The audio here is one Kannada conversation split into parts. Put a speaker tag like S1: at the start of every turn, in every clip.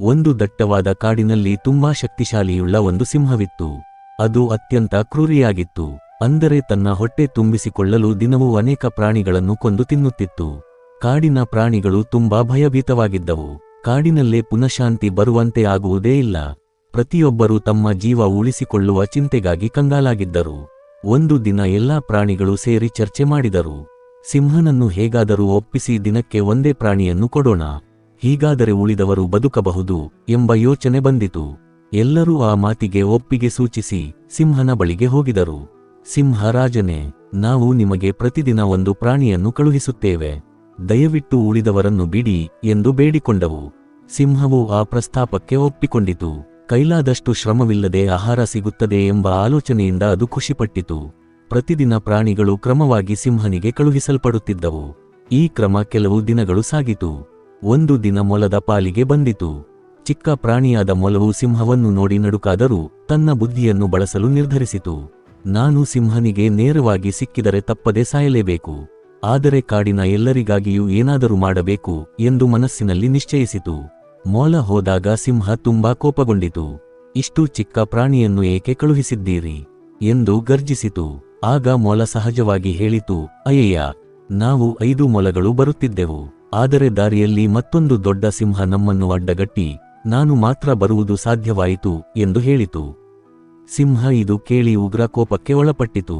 S1: ಒಂದು ದಟ್ಟವಾದ ಕಾಡಿನಲ್ಲಿ ತುಂಬಾ ಶಕ್ತಿಶಾಲಿಯುಳ್ಳ ಒಂದು ಸಿಂಹವಿತ್ತು. ಅದು ಅತ್ಯಂತ ಕ್ರೂರಿಯಾಗಿತ್ತು. ಅಂದರೆ ತನ್ನ ಹೊಟ್ಟೆ ತುಂಬಿಸಿಕೊಳ್ಳಲು ದಿನವೂ ಅನೇಕ ಪ್ರಾಣಿಗಳನ್ನು ಕೊಂದು ತಿನ್ನುತ್ತಿತ್ತು. ಕಾಡಿನ ಪ್ರಾಣಿಗಳು ತುಂಬಾ ಭಯಭೀತವಾಗಿದ್ದವು. ಕಾಡಿನಲ್ಲೇ ಪುನಃಶಾಂತಿ ಬರುವಂತೆ ಆಗುವುದೇ ಇಲ್ಲ. ಪ್ರತಿಯೊಬ್ಬರೂ ತಮ್ಮ ಜೀವ ಉಳಿಸಿಕೊಳ್ಳುವ ಚಿಂತೆಗಾಗಿ ಕಂಗಾಲಾಗಿದ್ದರು. ಒಂದು ದಿನ ಎಲ್ಲಾ ಪ್ರಾಣಿಗಳು ಸೇರಿ ಚರ್ಚೆ ಮಾಡಿದರು. ಸಿಂಹನನ್ನು ಹೇಗಾದರೂ ಒಪ್ಪಿಸಿ ದಿನಕ್ಕೆ ಒಂದೇ ಪ್ರಾಣಿಯನ್ನು ಕೊಡೋಣ. ಹೀಗಾದರೆ ಉಳಿದವರು ಬದುಕಬಹುದು ಎಂಬ ಯೋಚನೆ ಬಂದಿತು. ಎಲ್ಲರೂ ಆ ಮಾತಿಗೆ ಒಪ್ಪಿಗೆ ಸೂಚಿಸಿ ಸಿಂಹನ ಬಳಿಗೆ ಹೋಗಿದರು. ಸಿಂಹರಾಜನೇ ನಾವು ನಿಮಗೆ ಪ್ರತಿದಿನ ಒಂದು ಪ್ರಾಣಿಯನ್ನು ಕಳುಹಿಸುತ್ತೇವೆ. ದಯವಿಟ್ಟು ಉಳಿದವರನ್ನು ಬಿಡಿ ಎಂದು ಬೇಡಿಕೊಂಡವು. ಸಿಂಹವು ಆ ಪ್ರಸ್ತಾಪಕ್ಕೆ ಒಪ್ಪಿಕೊಂಡಿತು. ಕೈಲಾದಷ್ಟು ಶ್ರಮವಿಲ್ಲದೆ ಆಹಾರ ಸಿಗುತ್ತದೆ ಎಂಬ ಆಲೋಚನೆಯಿಂದ ಅದು ಖುಷಿಪಟ್ಟಿತು. ಪ್ರತಿದಿನ ಪ್ರಾಣಿಗಳು ಕ್ರಮವಾಗಿ ಸಿಂಹನಿಗೆ ಕಳುಹಿಸಲ್ಪಡುತ್ತಿದ್ದವು. ಈ ಕ್ರಮ ಕೆಲವು ದಿನಗಳು ಸಾಗಿತು. ಒಂದು ದಿನ ಮೊಲದ ಪಾಲಿಗೆ ಬಂದಿತು. ಚಿಕ್ಕ ಪ್ರಾಣಿಯಾದ ಮೊಲವು ಸಿಂಹವನ್ನು ನೋಡಿ ನಡುಕಾದರೂ ತನ್ನ ಬುದ್ಧಿಯನ್ನು ಬಳಸಲು ನಿರ್ಧರಿಸಿತು. ನಾನು ಸಿಂಹನಿಗೆ ನೇರವಾಗಿ ಸಿಕ್ಕಿದರೆ ತಪ್ಪದೆ ಸಾಯಲೇಬೇಕು. ಆದರೆ ಕಾಡಿನ ಎಲ್ಲರಿಗಾಗಿಯೂ ಏನಾದರೂ ಮಾಡಬೇಕು ಎಂದು ಮನಸ್ಸಿನಲ್ಲಿ ನಿಶ್ಚಯಿಸಿತು. ಮೊಲ ಹೋದಾಗ ಸಿಂಹ ತುಂಬಾ ಕೋಪಗೊಂಡಿತು. ಇಷ್ಟು ಚಿಕ್ಕ ಪ್ರಾಣಿಯನ್ನು ಏಕೆ ಕಳುಹಿಸಿದ್ದೀರಿ? ಎಂದು ಗರ್ಜಿಸಿತು. ಆಗ ಮೊಲ ಸಹಜವಾಗಿ ಹೇಳಿತು, ಅಯ್ಯಯ್ಯ, ನಾವು ಐದು ಮೊಲಗಳು ಬರುತ್ತಿದ್ದೆವು. ಆದರೆ ದಾರಿಯಲ್ಲಿ ಮತ್ತೊಂದು ದೊಡ್ಡ ಸಿಂಹ ನಮ್ಮನ್ನು ಅಡ್ಡಗಟ್ಟಿ, ನಾನು ಮಾತ್ರ ಬರುವುದು ಸಾಧ್ಯವಾಯಿತು ಎಂದು ಹೇಳಿತು. ಸಿಂಹ ಇದು ಕೇಳಿ ಉಗ್ರ ಕೋಪಕ್ಕೆ ಒಳಪಟ್ಟಿತು.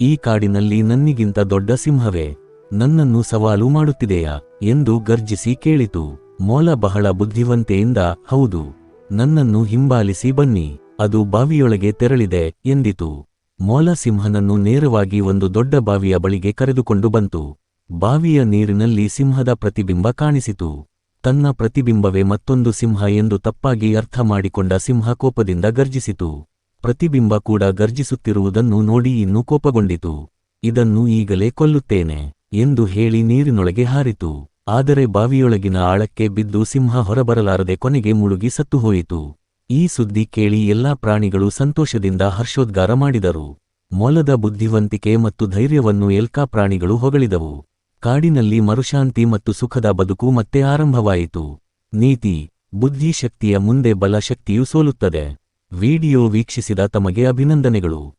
S1: ಈ ಕಾಡಿನಲ್ಲಿ ನನ್ನಿಗಿಂತ ದೊಡ್ಡ ಸಿಂಹವೇ, ನನ್ನನ್ನು ಸವಾಲು ಮಾಡುತ್ತಿದೆಯಾ ಎಂದು ಗರ್ಜಿಸಿ ಕೇಳಿತು. ಮೋಲ ಬಹಳ ಬುದ್ಧಿವಂತೆಯಿಂದ, ಹೌದು, ನನ್ನನ್ನು ಹಿಂಬಾಲಿಸಿ ಬನ್ನಿ, ಅದು ಬಾವಿಯೊಳಗೆ ತೆರಳಿದೆ ಎಂದಿತು. ಮೋಲ ಸಿಂಹನನ್ನು ನೇರವಾಗಿ ಒಂದು ದೊಡ್ಡ ಬಾವಿಯ ಬಳಿಗೆ ಕರೆದುಕೊಂಡು ಬಂತು. ಬಾವಿಯ ನೀರಿನಲ್ಲಿ ಸಿಂಹದ ಪ್ರತಿಬಿಂಬ ಕಾಣಿಸಿತು. ತನ್ನ ಪ್ರತಿಬಿಂಬವೇ ಮತ್ತೊಂದು ಸಿಂಹ ಎಂದು ತಪ್ಪಾಗಿ ಅರ್ಥ ಮಾಡಿಕೊಂಡ ಸಿಂಹ ಕೋಪದಿಂದ ಗರ್ಜಿಸಿತು. ಪ್ರತಿಬಿಂಬ ಕೂಡ ಗರ್ಜಿಸುತ್ತಿರುವುದನ್ನು ನೋಡಿ ಇನ್ನೂ ಕೋಪಗೊಂಡಿತು. ಇದನ್ನು ಈಗಲೇ ಕೊಲ್ಲುತ್ತೇನೆ ಎಂದು ಹೇಳಿ ನೀರಿನೊಳಗೆ ಹಾರಿತು. ಆದರೆ ಬಾವಿಯೊಳಗಿನ ಆಳಕ್ಕೆ ಬಿದ್ದು ಸಿಂಹ ಹೊರಬರಲಾರದೆ ಕೊನೆಗೆ ಮುಳುಗಿ ಸತ್ತುಹೋಯಿತು. ಈ ಸುದ್ದಿ ಕೇಳಿ ಎಲ್ಲಾ ಪ್ರಾಣಿಗಳು ಸಂತೋಷದಿಂದ ಹರ್ಷೋದ್ಗಾರ ಮಾಡಿದರು. ಮೊಲದ ಬುದ್ಧಿವಂತಿಕೆ ಮತ್ತು ಧೈರ್ಯವನ್ನು ಎಲ್ಕಾ ಪ್ರಾಣಿಗಳು ಹೊಗಳಿದವು. ಕಾಡಿನಲ್ಲಿ ಮರುಶಾಂತಿ ಮತ್ತು ಸುಖದ ಬದುಕು ಮತ್ತೆ ಆರಂಭವಾಯಿತು. ನೀತಿ ಬುದ್ಧಿಶಕ್ತಿಯ ಮುಂದೆ ಬಲ ಶಕ್ತಿಯು ಸೋಲುತ್ತದೆ. ವಿಡಿಯೋ ವೀಕ್ಷಿಸಿದ ತಮಗೆ ಅಭಿನಂದನೆಗಳು.